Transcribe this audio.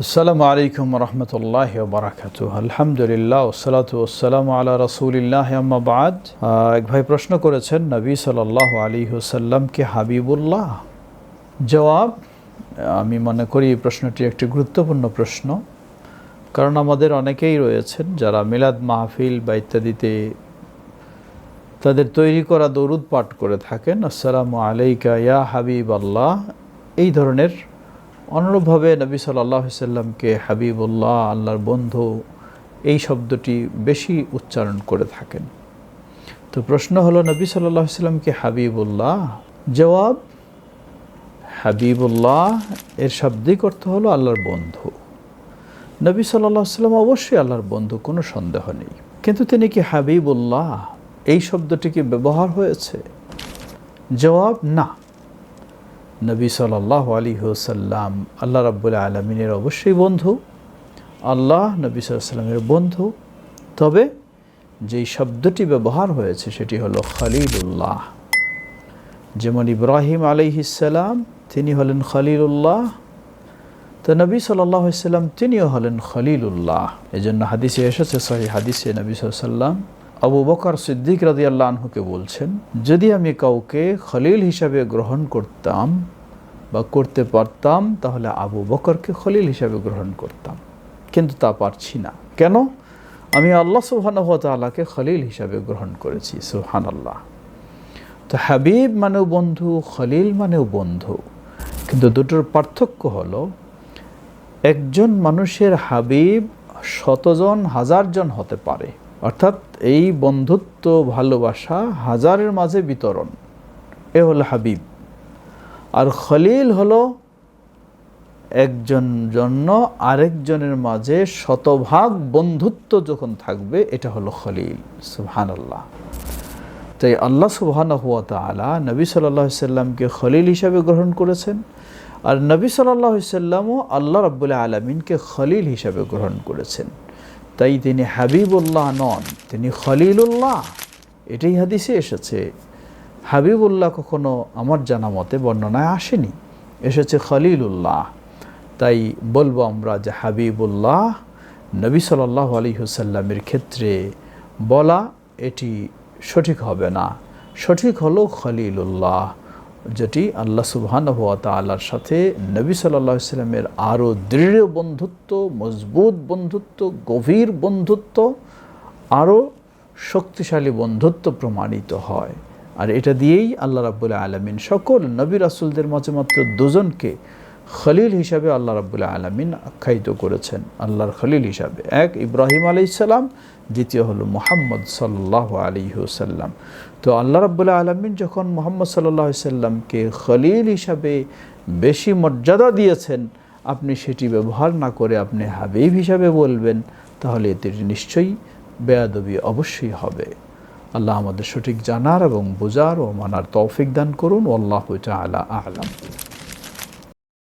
আসসালামু আলাইকুম রহমতুল্লাহ বারাকাত আলহামদুলিল্লাহ ওসালাত ওসালাম আলা রসুলিল্লাহ আম্মাবাদ এক ভাই প্রশ্ন করেছেন নবী সাল্লাহ আলী হুসাল্লামকে হাবিবুল্লাহ জবাব আমি মনে করি এই প্রশ্নটি একটি গুরুত্বপূর্ণ প্রশ্ন কারণ আমাদের অনেকেই রয়েছেন যারা মিলাদ মাহফিল বা ইত্যাদিতে তাদের তৈরি করা দরুদ পাঠ করে থাকেন আসসালামু আলাইকা ইয়া হাবিব আল্লাহ এই ধরনের অনুরূপভাবে নবী সাল্লাহ সাল্লামকে হাবিবুল্লাহ, আল্লাহর বন্ধু, এই শব্দটি বেশি উচ্চারণ করে থাকেন। তো প্রশ্ন হলো, নবী সাল্লাহ সাল্লামকে হাবিবুল্লাহ? জবাব, হাবিবুল্লাহ, এর শাব্দিক অর্থ হলো আল্লাহর বন্ধু। নবী সাল্লাহ সাল্লাম অবশ্যই আল্লাহর বন্ধু, কোনো সন্দেহ নেই। কিন্তু তিনি কি হাবিবুল্লাহ? এই শব্দটি কি ব্যবহার হয়েছে? জবাব, না। নবী সাল্লাহ আলী হুসাল্লাম আল্লাহ রাবুল আলমিনের অবশ্যই বন্ধু, আল্লাহ নবী সাল্লামের বন্ধু। তবে যেই শব্দটি ব্যবহার হয়েছে সেটি হলো খলিলুল্লাহ। যেমন ইব্রাহিম আলিহিসাল্লাম তিনি হলেন খলিলুল্লাহ। তো নবী সাল্লাম তিনিও হলেন খলিলুল্লাহ। এই জন্য হাদিসে এসেছে, সহি হাদিসে নবী সাল্লাম আবু বকর সিদ্দিক রাজি আল্লাহ আনহুকে বলছেন, যদি আমি কাউকে খলিল হিসাবে গ্রহণ করতাম বা করতে পারতাম, তাহলে আবু বকরকে খলিল হিসাবে গ্রহণ করতাম। কিন্তু তা পারছি না। কেন? আমি আল্লাহ সুহানহতালাকে খলিল হিসাবে গ্রহণ করেছি সুহান আল্লাহ তো হাবিব মানেও বন্ধু, খলিল মানেও বন্ধু। কিন্তু দুটোর পার্থক্য হলো, একজন মানুষের হাবিব শতজন, হাজারজন হতে পারে। অর্থাৎ এই বন্ধুত্ব, ভালোবাসা হাজারের মাঝে বিতরণ। এ হলো হাবিব। আর খলিল হলো একজন জন্য আরেকজনের মাঝে শতভাগ বন্ধুত্ব যখন থাকবে, এটা হলো খলিল। সুহান আল্লাহ তাই আল্লাহ সুবহান হুয়া তালা নবী সাল্লাহ সাল্লামকে খলিল হিসাবে গ্রহণ করেছেন। আর নবী সাল্লাহ সাল্লামও আল্লাহ রব্বুল্লাহ আলমিনকে খলিল হিসাবে গ্রহণ করেছেন। তাই তিনি হাবিবুল্লাহ নন, তিনি খলিলুল্লাহ। এটাই হাদিসে এসেছে। হাবিবুল্লাহ কখনো আমার জানা মতে বর্ণনায় আসেনি। এসেছে খলিলুল্লাহ। তাই বলব আমরা যে হাবিবুল্লাহ নবী সাল্লাহ আলী হুসাল্লামের ক্ষেত্রে বলা এটি সঠিক হবে না। সঠিক হলো খলিলুল্লাহ। যেটি আল্লাহ সুবহান হুয়া তালার সাথে নবী সাল্লাহ সাল্লামের আরও দৃঢ় বন্ধুত্ব, মজবুত বন্ধুত্ব, গভীর বন্ধুত্ব আরও শক্তিশালী বন্ধুত্ব প্রমাণিত হয়। আর এটা দিয়েই আল্লাহ রাবুল্লাহ আলমিন সকল নবী রাসুলদের মাঝে মাত্র দুজনকে খলিল হিসাবে আল্লাহ রাবুল্লাহ আলমিন আখ্যায়িত করেছেন আল্লাহর খলিল হিসাবে। এক, ইব্রাহিম আলাইসাল্লাম দ্বিতীয় হলো মোহাম্মদ সাল্লাহ আলী হুসাল্লাম তো আল্লাহ রাবুল্লাহ আলমিন যখন মোহাম্মদ সাল্লাহ সাল্লামকে খলিল হিসাবে বেশি মর্যাদা দিয়েছেন, আপনি সেটি ব্যবহার না করে আপনি হাবিব হিসাবে বলবেন, তাহলে এতে নিশ্চয়ই বেয়াদবি অবশ্যই হবে। আল্লাহ আমাদের সঠিক জানার এবং বোঝার ও মানার তৌফিক দান করুন। আল্লাহ আলা আলাম।